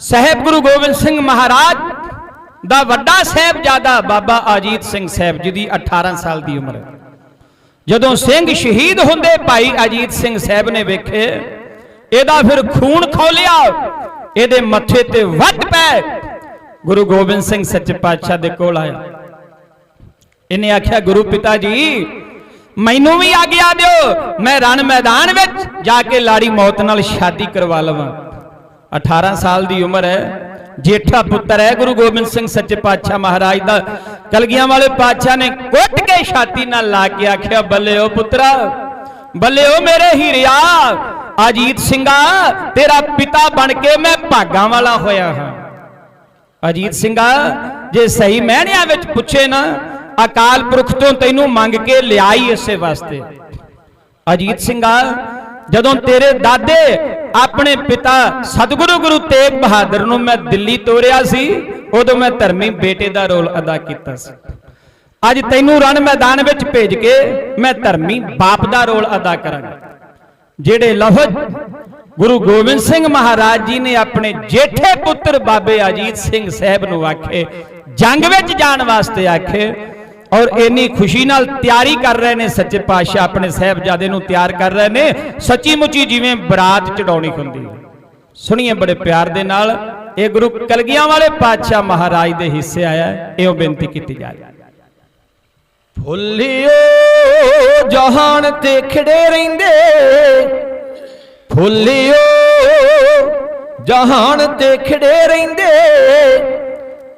ਸਾਹਿਬ ਗੁਰੂ ਗੋਬਿੰਦ ਸਿੰਘ ਮਹਾਰਾਜ ਦਾ ਵੱਡਾ ਸਾਹਿਬਜ਼ਾਦਾ ਬਾਬਾ ਅਜੀਤ ਸਿੰਘ ਸਾਹਿਬ ਜੀ ਦੀ 18 ਸਾਲ ਦੀ ਉਮਰ। ਜਦੋਂ ਸਿੰਘ ਸ਼ਹੀਦ ਹੁੰਦੇ ਭਾਈ ਅਜੀਤ ਸਿੰਘ ਸਾਹਿਬ ਨੇ ਵੇਖੇ, ਇਹਦਾ ਫਿਰ ਖੂਨ ਖੋਲਿਆ, ਇਹਦੇ ਮੱਥੇ ਤੇ ਵੱਟ ਪੈ, ਗੁਰੂ ਗੋਬਿੰਦ ਸਿੰਘ ਸੱਚੇ ਪਾਤਸ਼ਾਹ ਦੇ ਕੋਲ ਆਇਆ। ਇਹਨੇ ਆਖਿਆ, ਗੁਰੂ ਪਿਤਾ ਜੀ, ਮੈਨੂੰ ਵੀ ਆਗਿਆ ਦਿਓ, ਮੈਂ ਰਣ ਮੈਦਾਨ ਵਿੱਚ ਜਾ ਕੇ ਲਾੜੀ ਮੌਤ ਨਾਲ ਸ਼ਾਦੀ ਕਰਵਾ ਲਵਾਂ। 18 ਸਾਲ ਦੀ ਉਮਰ ਹੈ। ਜੇਠਾ ਪੁੱਤਰ ਹੈ, ਗੁਰੂ ਗੋਬਿੰਦ ਸਿੰਘ ਸੱਚੇ ਪਾਤਸ਼ਾਹ ਮਹਾਰਾਜ ਦਾ। ਕਲਗੀਆਂ ਵਾਲੇ ਪਾਤਸ਼ਾਹ ਨੇ ਕੁੱਟ ਕੇ ਛਾਤੀ ਨਾਲ ਲਾ ਕੇ ਆਖਿਆ ਬੱਲੇ ਓ ਪੁੱਤਰਾ ਬੱਲੇ ਓ ਮੇਰੇ ਹੀਰਿਆ, ਅਜੀਤ ਸਿੰਘਾ, ਤੇਰਾ ਪਿਤਾ ਬਣ ਕੇ ਮੈਂ ਭਾਗਾਂ ਵਾਲਾ ਹੋਇਆ ਹਾਂ। ਅਜੀਤ ਸਿੰਘਾ, ਜੇ ਸਹੀ ਮਹਿਣਿਆਂ ਵਿੱਚ ਪੁੱਛੇ ਨਾ, ਅਕਾਲ ਪੁਰਖ ਤੋਂ ਤੈਨੂੰ ਮੰਗ ਕੇ ਲਿਆਈ ਇਸੇ ਵਾਸਤੇ। ਅਜੀਤ ਸਿੰਘਾ ਜਦੋਂ ਤੇਰੇ ਦਾਦੇ ਆਪਣੇ ਪਿਤਾ ਸਤਿਗੁਰੂ ਗੁਰੂ ਤੇਗ ਬਹਾਦਰ ਨੂੰ ਮੈਂ ਦਿੱਲੀ ਤੋਰਿਆ ਸੀ, ਉਦੋਂ ਮੈਂ ਧਰਮੀ ਬੇਟੇ ਦਾ ਰੋਲ ਅਦਾ ਕੀਤਾ ਸੀ। ਅੱਜ ਤੈਨੂੰ ਰਣ ਮੈਦਾਨ ਵਿੱਚ ਭੇਜ ਕੇ ਮੈਂ ਧਰਮੀ ਬਾਪ ਦਾ ਰੋਲ ਅਦਾ ਕਰਾਂਗਾ। ਜਿਹੜੇ ਲਫ਼ਜ਼ ਗੁਰੂ ਗੋਬਿੰਦ ਸਿੰਘ ਮਹਾਰਾਜ ਜੀ ਨੇ ਆਪਣੇ ਜੇਠੇ ਪੁੱਤਰ ਬਾਬੇ ਅਜੀਤ ਸਿੰਘ ਸਾਹਿਬ ਨੂੰ ਆਖੇ, ਜੰਗ ਵਿੱਚ ਜਾਣ ਵਾਸਤੇ ਆਖੇ ਔਰ ਇੰਨੀ ਖੁਸ਼ੀ ਨਾਲ ਤਿਆਰੀ ਕਰ ਰਹੇ ਨੇ ਸੱਚੇ ਪਾਤਸ਼ਾਹ, ਆਪਣੇ ਸਾਹਿਬਜ਼ਾਦੇ ਨੂੰ ਤਿਆਰ ਕਰ ਰਹੇ ਨੇ। ਸੱਚੀ ਮੁੱਚੀ ਜਿਵੇਂ ਬਰਾਤ ਚੜਾਉਣੀ ਹੁੰਦੀ ਹੈ। ਸੁਣੀਏ ਬੜੇ ਪਿਆਰ ਦੇ ਨਾਲ, ਇਹ ਗੁਰੂ ਕਲਗੀਆਂ ਵਾਲੇ ਪਾਤਸ਼ਾਹ ਮਹਾਰਾਜ ਦੇ ਹਿੱਸੇ ਆਇਆ ਹੈ। ਇਹੋ ਬੇਨਤੀ ਕੀਤੀ ਜਾ ਰਹੀ ਹੈ। ਫੁੱਲਿਓ ਜਹਾਨ ਤੇ ਖੜੇ ਰਹਿੰਦੇ। ਫੁੱਲਿਓ ਜਹਾਨ ਤੇ ਖੜੇ ਰਹਿੰਦੇ।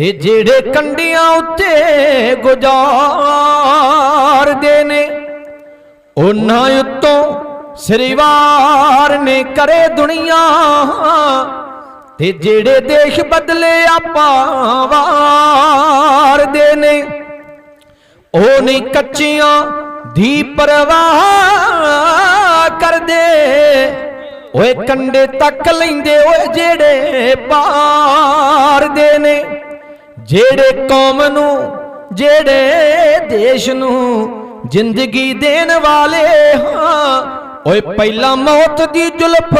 ਤੇ ਜਿਹੜੇ ਕੰਡੀਆਂ ਉੱਤੇ ਗੁਜ਼ਾਰਦੇ ਨੇ, ਉਹਨਾਂ ਉੱਤੋਂ ਸ੍ਰੀਵਾਰ ਨੇ ਕਰੇ ਦੁਨੀਆ। ਤੇ ਜਿਹੜੇ ਦੇਸ਼ ਬਦਲੇ ਆਪਾਂ ਵਾਰਦੇ ਨੇ, ਉਹ ਨਹੀਂ ਕੱਚੀਆਂ ਦੀ ਪਰਵਾਹ ਕਰਦੇ। ਓਏ ਕੰਡੇ ਤੱਕ ਲੈਂਦੇ ਓਏ ਜਿਹੜੇ ਪਾਰਦੇ ਨੇ। ਜਿਹੜੇ ਕੌਮ ਨੂੰ, ਜਿਹੜੇ ਦੇਸ਼ ਨੂੰ ਜ਼ਿੰਦਗੀ ਦੇਣ ਵਾਲੇ ਹਾਂ, ਓਏ ਪਹਿਲਾਂ ਮੌਤ ਦੀ ਜੁਲਫ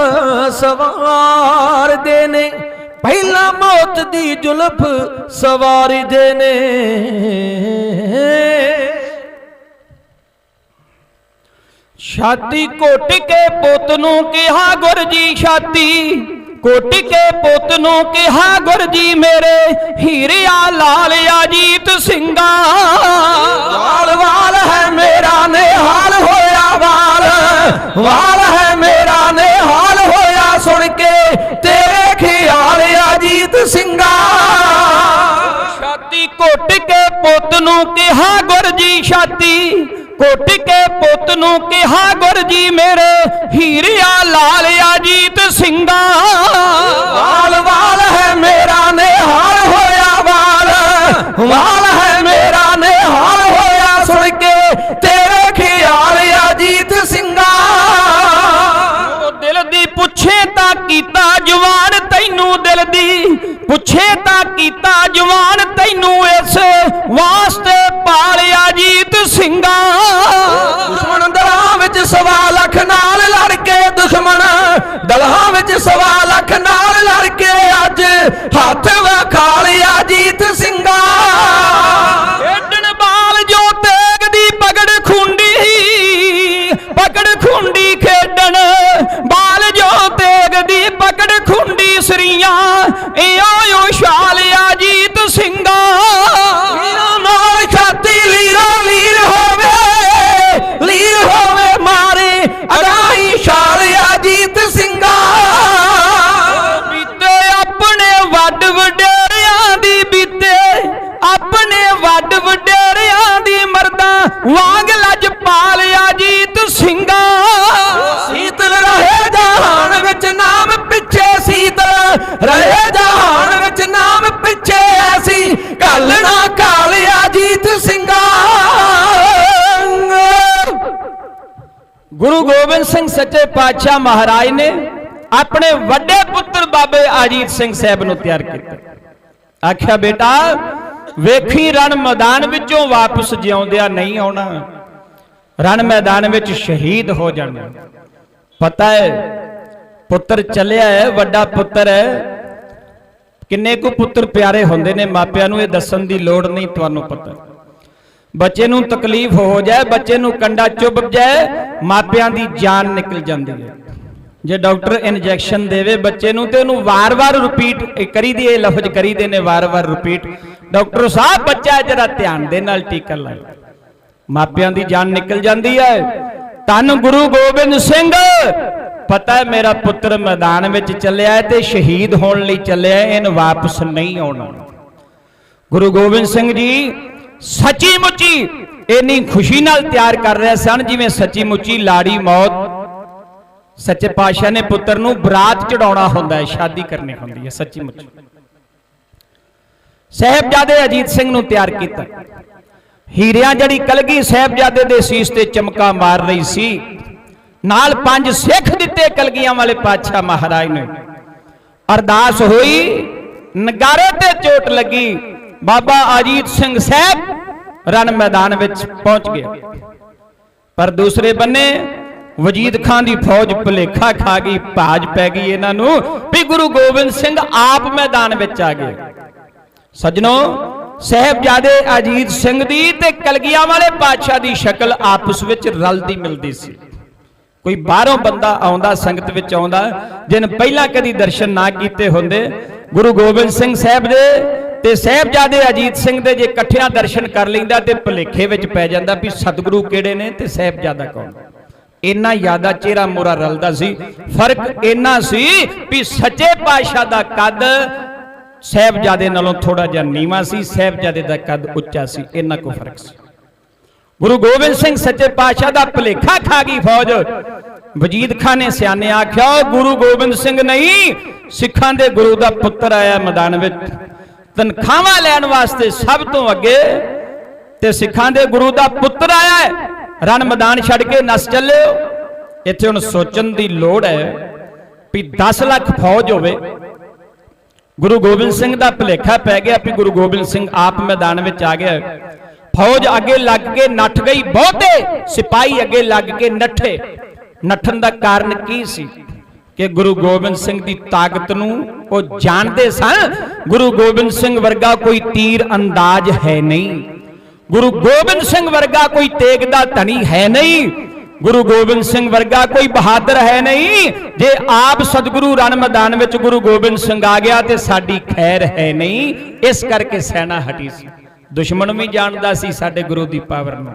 ਸਵਾਰਦੇ ਨੇ, ਪਹਿਲਾਂ ਮੌਤ ਦੀ ਜੁਲਫ ਸਵਾਰਦੇ ਨੇ। ਛਾਤੀ ਘੁੱਟ ਕੇ ਪੁੱਤ ਨੂੰ ਕਿਹਾ ਗੁਰਜੀ ਛਾਤੀ। ਘੁੱਟ ਕੇ ਪੁੱਤ ਨੂੰ ਕਿਹਾ, ਗੁਰ ਜੀ ਮੇਰੇ, ਹੀਰਿਆ ਲਾਲ ਅਜੀਤ ਸਿੰਘਾ। ਵਾਲ ਵਾਲ ਹੈ ਮੇਰਾ ਨਿਹਾਲ ਹੋਇਆ ਵਾਲ। ਵਾਲ ਹੈ ਮੇਰਾ ਨਿਹਾਲ ਹੋਇਆ ਸੁਣ ਕੇ, ਤੇਰੇ ਖਿਆਲ ਅਜੀਤ ਸਿੰਘਾ। ਛਾਤੀ ਘੁੱਟ ਕੇ ਪੁੱਤ ਨੂੰ ਕਿਹਾ, ਗੁਰ ਜੀ ਛਾਤੀ। ਘੁੱਟ ਕੇ ਪੁੱਤ ਨੂੰ ਕਿਹਾ, ਗੁਰ ਜੀ ਮੇਰੇ, ਹੀਰਿਆ ਲਾਲ ਅਜੀਤ ਸਿੰਘਾ। ਜਵਾਨ ਤੈਨੂੰ ਦਿਲ ਦੀ, ਪੁੱਛੇ ਤਾਂ ਕੀਤਾ ਜਵਾਨ ਤੈਨੂੰ ਇਸ ਵਾਸਤੇ ਪਾਲਿਆ ਜੀਤ ਸਿੰਘਾ। ਦੁਸ਼ਮਣ ਦਲਾਂ ਵਿੱਚ ਸਵਾ ਲੱਖ ਨਾਲ ਲੜ ਕੇ ਦੁਸ਼ਮਣ, ਦਲਾਂ ਵਿੱਚ ਸਵਾ ਲੱਖ ਨਾਲ ਲੜ ਕੇ ਅੱਜ ਹੱਥ ਵਖਾ ਲਿਆ ਜੀਤ ਖੁੰਡੀ ਸਰੀਆਂ ਇਓ ਉਛਾਲਿਆ ਜੀਤ ਸਿੰਘਾ। ਵੀਰਾਂ ਨਾਲ ਛਾਤੀ ਲੀਰਾ ਲੀਰ ਹੋਵੇ ਲੀਰ ਹੋਵੇ ਮਾਰੇ ਅਗਾਈ ਛਾਲਿਆ ਜੀਤ ਸਿੰਘਾ। ਬੀਤੇ ਆਪਣੇ ਵੱਡ ਵਡੇਰਿਆਂ ਦੀ ਬੀਤੇ ਆਪਣੇ ਵੱਡ ਵਡੇਰਿਆਂ ਦੀ ਮਰਦਾਂ ਵਾਂਗ ਗੁਰੂ ਗੋਬਿੰਦ ਸਿੰਘ ਸੱਚੇ ਪਾਤਸ਼ਾਹ ਮਹਾਰਾਜ ਨੇ ਆਪਣੇ ਵੱਡੇ ਪੁੱਤਰ ਬਾਬੇ ਅਜੀਤ ਸਿੰਘ ਸਾਹਿਬ ਨੂੰ ਤਿਆਰ ਕੀਤਾ। ਆਖਿਆ, ਬੇਟਾ, ਵੇਖੀ, ਰਣ ਮੈਦਾਨ ਵਿੱਚੋਂ ਵਾਪਸ ਜਿਉਂਦਿਆ ਨਹੀਂ ਆਉਣਾ। ਰਣ ਮੈਦਾਨ ਵਿੱਚ ਸ਼ਹੀਦ ਹੋ ਜਾਣਾ। ਪਤਾ ਹੈ, ਪੁੱਤਰ ਚੱਲਿਆ ਹੈ, ਵੱਡਾ ਪੁੱਤਰ ਹੈ। ਕਿੰਨੇ ਕੁ ਪੁੱਤਰ ਪਿਆਰੇ ਹੁੰਦੇ ਨੇ, ਮਾਪਿਆਂ ਨੂੰ ਇਹ ਦੱਸਣ ਦੀ ਲੋੜ ਨਹੀਂ, ਤੁਹਾਨੂੰ ਪਤਾ ਬੱਚੇ ਨੂੰ ਤਕਲੀਫ ਹੋ ਜਾਏ, ਬੱਚੇ ਨੂੰ ਕੰਡਾ ਚੁੱਭ ਜਾਏ, ਮਾਪਿਆਂ ਦੀ ਜਾਨ ਨਿਕਲ ਜਾਂਦੀ ਹੈ। ਜੇ ਡਾਕਟਰ ਇੰਜੈਕਸ਼ਨ ਦੇਵੇ ਬੱਚੇ ਨੂੰ ਤੇ ਉਹਨੂੰ ਵਾਰ-ਵਾਰ ਰਿਪੀਟ ਕਰੀ ਦੀ ਇਹ ਲਫ਼ਜ਼ ਕਰੀ ਦੇ ਨੇ ਵਾਰ-ਵਾਰ ਰਿਪੀਟ ਡਾਕਟਰ ਸਾਹਿਬ, ਬੱਚਾ ਜਰਾ ਧਿਆਨ ਦੇ ਨਾਲ ਟੀਕਾ ਲਾਏ। ਮਾਪਿਆਂ ਦੀ ਜਾਨ ਨਿਕਲ ਜਾਂਦੀ ਹੈ। ਧੰਨ ਗੁਰੂ ਗੋਬਿੰਦ ਸਿੰਘ। ਪਤਾ ਹੈ ਮੇਰਾ ਪੁੱਤਰ ਮੈਦਾਨ ਵਿੱਚ ਚੱਲਿਆ ਹੈ ਤੇ ਸ਼ਹੀਦ ਹੋਣ ਲਈ ਚੱਲਿਆ ਹੈ, ਇਹਨ ਵਾਪਸ ਨਹੀਂ ਆਉਣਾ। ਗੁਰੂ ਗੋਬਿੰਦ ਸਿੰਘ ਜੀ ਸੱਚੀ ਮੁੱਚੀ ਇੰਨੀ ਖੁਸ਼ੀ ਨਾਲ ਤਿਆਰ ਕਰ ਰਹੇ ਸਨ ਜਿਵੇਂ ਸੱਚੀ ਮੁੱਚੀ ਲਾੜੀ ਮੌਤ। ਸੱਚੇ ਪਾਤਸ਼ਾਹ ਨੇ ਪੁੱਤਰ ਨੂੰ ਬਰਾਤ ਚੜਾਉਣਾ ਹੁੰਦਾ ਹੈ, ਸ਼ਾਦੀ ਕਰਨੀ ਹੁੰਦੀ ਹੈ, ਸੱਚੀ ਮੁੱਚੀ। ਸਹਿਬਜ਼ਾਦੇ ਅਜੀਤ ਸਿੰਘ ਨੂੰ ਤਿਆਰ ਕੀਤਾ। ਹੀਰਿਆਂ ਜਿਹੜੀ ਕਲਗੀ ਸਹਿਬਜ਼ਾਦੇ ਦੇ ਸੀਸ ਤੇ ਚਮਕਾ ਮਾਰ ਰਹੀ ਸੀ। ਨਾਲ ਪੰਜ ਸਿੱਖ ਦਿੱਤੇ ਕਲਗੀਆਂ ਵਾਲੇ ਪਾਤਸ਼ਾਹ ਮਹਾਰਾਜ ਨੇ। ਅਰਦਾਸ ਹੋਈ, ਨਗਾਰੇ ਤੇ ਚੋਟ ਲੱਗੀ। ਬਾਬਾ ਅਜੀਤ ਸਿੰਘ ਸਾਹਿਬ ਰਨ ਮੈਦਾਨ ਵਿੱਚ ਪਹੁੰਚ ਗਿਆ ਪਰ ਦੂਸਰੇ ਬੰਨੇ ਵਜੀਦ ਖਾਨ ਦੀ ਫੌਜ ਭੁਲੇਖਾ ਖਾ ਗਈ, ਭਾਜ ਪੈ ਗਈ ਇਹਨਾਂ ਨੂੰ ਵੀ ਗੁਰੂ ਗੋਬਿੰਦ ਸਿੰਘ ਆਪ ਮੈਦਾਨ ਵਿੱਚ ਆ ਗਏ। ਸਜਣੋ, ਸਹਿਬਜ਼ਾਦੇ ਅਜੀਤ ਸਿੰਘ ਦੀ ਤੇ ਕਲਗੀਆਂ ਵਾਲੇ ਪਾਤਸ਼ਾਹ ਦੀ ਸ਼ਕਲ ਆਪਸ ਵਿੱਚ ਰਲਦੀ ਮਿਲਦੀ ਸੀ। ਕੋਈ ਬਾਹਰੋਂ ਬੰਦਾ ਆਉਂਦਾ, ਸੰਗਤ ਵਿੱਚ ਆਉਂਦਾ ਜਿਨ ਪਹਿਲਾਂ ਕਦੀ ਦਰਸ਼ਨ ਨਾ ਕੀਤੇ ਹੁੰਦੇ, ਗੁਰੂ ਗੋਬਿੰਦ ਸਿੰਘ ਸਾਹਿਬ ਦੇ ਤੇ ਸਹਿਬਜ਼ਾਦੇ ਅਜੀਤ ਸਿੰਘ ਦੇ ਜੇ ਇਕੱਠਿਆਂ ਦਰਸ਼ਨ ਕਰ ਲੈਂਦਾ ਤੇ ਭੁਲੇਖੇ ਵਿੱਚ ਪੈ ਜਾਂਦਾ ਵੀ ਸਤਿਗੁਰੂ ਕਿਹੜੇ ਨੇ ਤੇ ਸਹਿਬਜ਼ਾਦਾ ਕੌਣ ਇੰਨਾ ਜ਼ਿਆਦਾ ਚਿਹਰਾ ਮੋਰਾ ਰਲਦਾ ਸੀ, ਫ਼ਰਕ ਇੰਨਾ ਸੀ ਵੀ ਸੱਚੇ ਪਾਤਸ਼ਾਹ ਦਾ ਕੱਦ ਸਹਿਬਜ਼ਾਦੇ ਨਾਲੋਂ ਥੋੜਾ ਜਿਹਾ ਨੀਵਾ ਸੀ, ਸਹਿਬਜ਼ਾਦੇ ਦਾ ਕੱਦ ਉੱਚਾ ਸੀ, ਇੰਨਾ ਕੋ ਫ਼ਰਕ ਸੀ। ਗੁਰੂ ਗੋਬਿੰਦ ਸਿੰਘ ਸੱਚੇ ਪਾਤਸ਼ਾਹ ਦਾ ਭਲੇਖਾ ਖਾ ਗਈ ਫੌਜ। ਵਜੀਦ ਖਾਨ ਨੇ ਸਿਆਣੇ ਆਖਿਆ "ਉਹ ਗੁਰੂ ਗੋਬਿੰਦ ਸਿੰਘ ਨਹੀਂ, ਸਿੱਖਾਂ ਦੇ ਗੁਰੂ ਦਾ ਪੁੱਤਰ ਆਇਆ ਮੈਦਾਨ ਵਿੱਚ। ਤਨਖਾਹਾਂ ਲੈਣ ਵਾਸਤੇ ਸਭ ਤੋਂ ਅੱਗੇ ਤੇ ਸਿੱਖਾਂ ਦੇ ਗੁਰੂ ਦਾ ਪੁੱਤਰ ਆਇਆ ਹੈ। ਰਨ ਮੈਦਾਨ ਛੱਡ ਕੇ ਨਸ ਚੱਲਿਓ। ਇੱਥੇ ਹੁਣ ਸੋਚਣ ਦੀ ਲੋੜ ਹੈ ਵੀ 10 ਲੱਖ ਫੌਜ ਹੋਵੇ। ਗੁਰੂ ਗੋਬਿੰਦ ਸਿੰਘ ਦਾ ਭਲੇਖਾ ਪੈ ਗਿਆ ਵੀ ਗੁਰੂ ਗੋਬਿੰਦ ਸਿੰਘ ਆਪ ਮੈਦਾਨ ਵਿੱਚ ਆ ਗਿਆ। ਫੌਜ ਅੱਗੇ ਲੱਗ ਕੇ ਨੱਠ ਗਈ ਬਹੁਤੇ, ਸਿਪਾਹੀ ਅੱਗੇ ਲੱਗ ਕੇ ਨੱਠੇ। ਨੱਠਣ ਦਾ ਕਾਰਨ ਕੀ ਸੀ? ਕਿ ਗੁਰੂ ਗੋਬਿੰਦ ਸਿੰਘ ਦੀ ਤਾਕਤ ਨੂੰ ਉਹ ਜਾਣਦੇ ਸਨ, ਗੁਰੂ ਗੋਬਿੰਦ ਸਿੰਘ ਵਰਗਾ ਕੋਈ ਤੀਰ ਅੰਦਾਜ਼ ਹੈ ਨਹੀਂ। ਗੁਰੂ ਗੋਬਿੰਦ ਸਿੰਘ ਵਰਗਾ ਕੋਈ ਤੇਗ ਦਾ ਧਨੀ ਹੈ ਨਹੀਂ। ਗੁਰੂ ਗੋਬਿੰਦ ਸਿੰਘ ਵਰਗਾ ਕੋਈ ਬਹਾਦਰ ਹੈ ਨਹੀਂ। ਜੇ ਆਪ ਸਤਿਗੁਰੂ ਰਣ ਮੈਦਾਨ ਵਿੱਚ ਗੁਰੂ ਗੋਬਿੰਦ ਸਿੰਘ ਆ ਗਿਆ ਤੇ ਸਾਡੀ ਖੈਰ ਹੈ ਨਹੀਂ। ਇਸ ਕਰਕੇ ਸੈਨਾ ਹਟੀ ਸੀ। ਦੁਸ਼ਮਣ ਵੀ ਜਾਣਦਾ ਸੀ ਸਾਡੇ ਗੁਰੂ ਦੀ ਪਾਵਰ ਨੂੰ।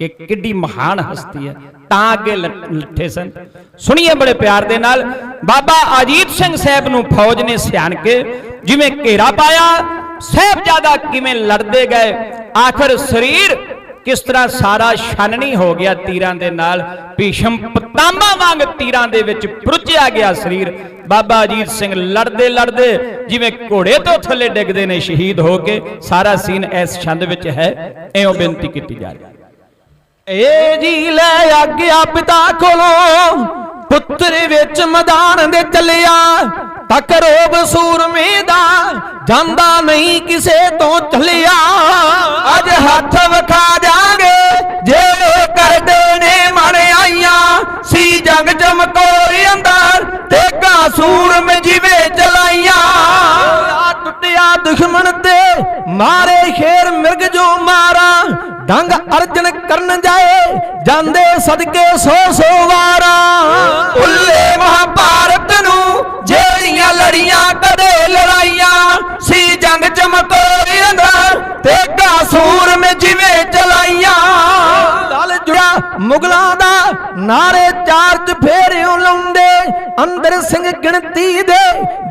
ਕਿ ਕਿੱਡੀ ਮਹਾਨ ਹਸਤੀ ਹੈ। ਤਾਂ ਅੱਗੇ ਲੱਠੇ ਸਨ। ਸੁਣੀਏ ਬੜੇ ਪਿਆਰ ਦੇ ਨਾਲ, ਬਾਬਾ ਅਜੀਤ ਸਿੰਘ ਸਾਹਿਬ ਨੂੰ ਫੌਜ ਨੇ ਸਿਆਣ ਕੇ ਜਿਵੇਂ ਘੇਰਾ ਪਾਇਆ, ਸਾਹਿਬਜ਼ਾਦਾ ਕਿਵੇਂ ਲੜਦੇ ਗਏ, ਆਖਰ ਸਰੀਰ ਕਿਸ ਤਰ੍ਹਾਂ ਸਾਰਾ ਛਾਨਣੀ ਹੋ ਗਿਆ ਤੀਰਾਂ ਦੇ ਨਾਲ, ਭੀਸ਼ਮ ਪਤਾਮਾ ਵਾਂਗ ਤੀਰਾਂ ਦੇ ਵਿੱਚ ਪਰੁੱਚਿਆ ਗਿਆ ਸਰੀਰ। ਬਾਬਾ ਅਜੀਤ ਸਿੰਘ ਲੜਦੇ ਲੜਦੇ ਜਿਵੇਂ ਘੋੜੇ ਤੋਂ ਥੱਲੇ ਡਿੱਗਦੇ ਨੇ ਸ਼ਹੀਦ ਹੋ ਕੇ, ਸਾਰਾ ਸੀਨ ਇਸ ਛੰਦ ਵਿੱਚ ਹੈ ਐਉਂ ਬੇਨਤੀ ਕੀਤੀ ਜਾ ਰਹੀ ਹੈ। ਏ ਜੀ ਲੈ ਆਗਿਆ ਪਿਤਾ ਕੋਲੋਂ, ਪੁੱਤਰ ਵਿੱਚ ਮੈਦਾਨ ਦੇ ਚੱਲਿਆ, ਤੱਕ ਰੋਬ ਸੂਰਮੇ ਦਾ ਜਾਂਦਾ ਨਹੀਂ ਕਿਸੇ ਤੋਂ ਚੱਲਿਆ। ਅੱਜ ਹੱਥ ਵਿਖਾ ਜਾਾਂਗੇ, ਜੇ ਕਰਦੇ ਨੇ ਮਨ ਆਈਆਂ ਸੀ ਜੰਗ ਚਮਕੋਰ ਅੰਦਰ, ਤੇ ਸੂਰਮ ਦੁਸ਼ਮਣ ਤੇ ਮਾਰੇ ਸ਼ੇਰ ਮਿਰਗ ਜੋ ਮਾਰਾ, ਡੰਗ ਅਰਜਨ ਕਰਨ ਜਾਏ, ਜਾਂਦੇ ਸਦਕੇ ਸੋ ਸੋ ਵਾਰਾਂ। ਉੱਲੇ ਮਹਾਭਾਰਤ ਨੂੰ ਜਿਹੜੀਆਂ ਲੜੀਆਂ ਕਦੇ ਲੜਾਈਆਂ ਸੀ, ਜੰਗ ਚਮਕੋਰ ਅੰਦਰ ਤੇ ਸੂਰ ਮੇ ਜਿਵੇਂ ਚਲਾਈਆਂ। ਦਲ ਜੁੜਾ ਮੁਗਲਾਂ ਦਾ ਨਾਰੇ ਚਾਰਜ ਫੇਰਿਓ ਲਾਉਂਦੇ ਅੰਦਰ ਸਿੰਘ ਗਿਣਤੀ ਦੇ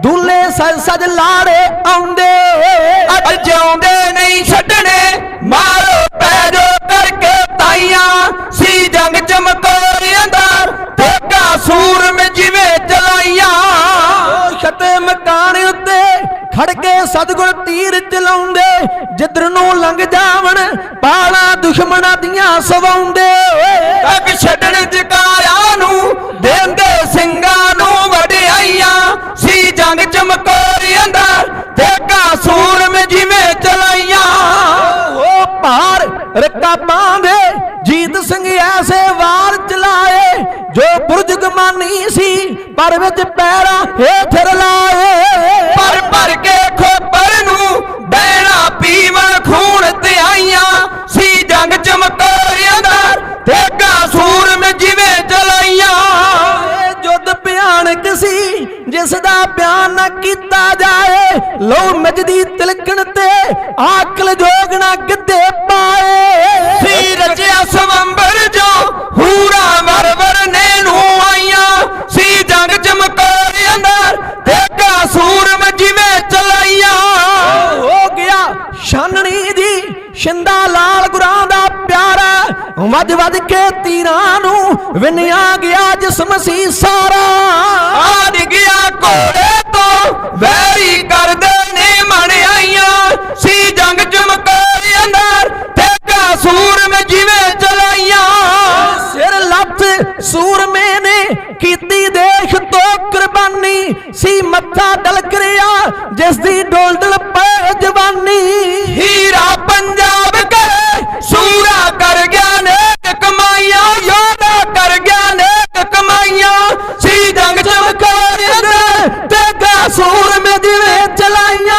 ਦੁੱਲੇ ਸਜ ਸਜ ਲਾੜੇ ਆਉਂਦੇ। ਅੱਜ ਜਿਉਂਦੇ ਨਹੀਂ ਛੱਡਣੇ ਮਾਰੋ ਪੈ ਜੋ ਕਰਕੇ ਤਾਈਆਂ ਸੀ ਜੰਗ ਚਮਕੋਰ ਅੰਦਰ ਤੇ ਸੂਰ ਮੇ ਜਿਵੇਂ ਚਲਾਈਆਂ। ਛਤੇ ਮਕਾਨ ਉੱਤੇ ਖੜ ਕੇ ਸਤਗੁਰ ਤੀਰ ਚਲਾਉਂਦੇ ਜਿੱਧਰ ਨੂੰ ਲੰਘ ਜਾਵਣ ਪਾਲਾ ਦੁਸ਼ਮਣਾਂ ਦੀਆਂ ਸਵਾਉਂਦੇ। ਤੱਕ ਛੱਡਣ ਜਕਾਰਿਆਂ ਨੂੰ ਦੇਂਦੇ ਸਿੰਘਾਂ ਨੂੰ ਵਡਿਆਈਆਂ ਸੀ ਜੰਗ ਚਮਕੌਰੀ ਅੰਦਰ ਦੇਖਾ ਸੂਰਮ ਜਿਵੇਂ ਚਲਾਈਆਂ। ਹੋ ਭਾਰ ਰਕਾਬਾਂ ਦੇ ਜੀਤ ਸਿੰਘ ਐਸੇ ਵਾਰ ਚਲਾਏ ਜੋ ਬੁਰਜ ਗਮਾਨੀ ਸੀ ਪਰ ਵਿੱਚ ਪੈਰਾ ਹੇਠ ਰਲਾਏ ਪਰ ਭਰ ਕੇ ਖੋਪਰ ਨੂੰ ਬੈਣਾ ਪੀਵਣ ਖੂਨ ਤੇ ਆਈਆਂ ਸੀ ਜੰਗ ਚਮਕੌਰੀ ਅੰਦਰ ਦੇਖਾ ਜਿਸ ਦਾ ਬਿਆਨ ਨਾ ਕੀਤਾ ਜਾਏ ਲੋ ਮਜਦੀ ਤਿਲਕਣ ਤੇ ਆਕਲ ਜੋਗਣਾ ਗਿੱਧੇ ਪਾਏ। ਸੀ ਰਚਿਆ ਸਵੰਬਰ ਜੋ ਹੂਰਾ ਮਰਵਰ ਨੇ ਨੂੰ ਆਈਆਂ ਸੀ ਜੰਗ ਚਮਕਾਰ ਅੰਦਰ ਦੇਖਾ ਸੂਰਮ ਜਿਵੇਂ ਚਲਾਈਆਂ। ਹੋ ਗਿਆ ਛਾਨਣੀ ਦੀ ਸ਼ਿੰਦਾ ਪਿਆਰਾ ਵੱਜ ਵੱਜ ਕੇ ਤੀਰਾਂ ਨੂੰ ਵਿੰਨਿਆ ਗਿਆ ਜਿਸਮ ਸੀ ਸਾਰਾ। ਆ ਡਿਗਿਆ ਕੋੜੇ ਤੋਂ ਵੈਰੀ ਕਰਦੇ ਨੇ ਮਣ ਆਈਆਂ। ਸੀ ਜੰਗ ਚਮਕਾਰ ਅੰਦਰ ਦੇਖਾ ਸੂਰਮ ਜਿਵੇਂ ਚਲਾਈਆਂ। ਸਿਰ ਲੱਥ ਸੂਰਮੇ ਨੇ ਕੀਤੀ ਦੇਖ ਤੋਂ ਕੁਰਬਾਨੀ। ਸੀ ਮੱਥਾ ਡਲਕ ਰਿਆ ਜਿਸ ਦੀ ਡੋਲ ਡਲ ਪੈ ਜਵਾਨੀ। ਹੀਰਾ ਪੰਜਾਬ ਕੇ ਸੂਰਾ ਕਰ ਗਿਆ ਨੇ ਸੀ ਜੰਗ ਤੇ ਗਾ ਸੂਰਮੇ ਜਿਵੇਂ ਚਲਾਈਆਂ